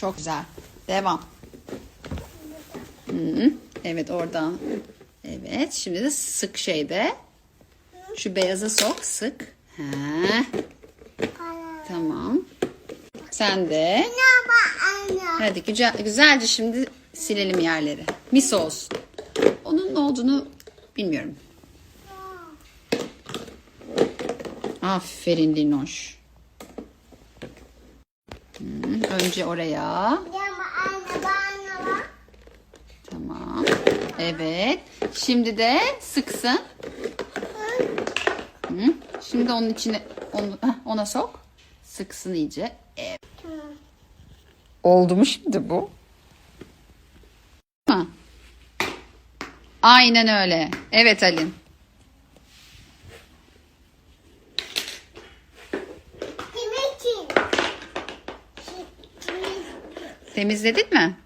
Çok güzel. Devam. Hı, evet oradan. Evet şimdi de sık şeyde. Şu beyaza sok sık. Ha, tamam. Sen de. Hadi güzel, güzelce şimdi silelim yerleri. Mis olsun. Onun ne olduğunu bilmiyorum. Aferin Linoş. Hmm, önce oraya. Tamam. Evet. Şimdi de sıksın. Hı. Şimdi onun içine onu, ona sok. Sıksın iyice. Evet. Oldu mu şimdi bu? Aynen öyle. Evet Alin. Temizledin mi?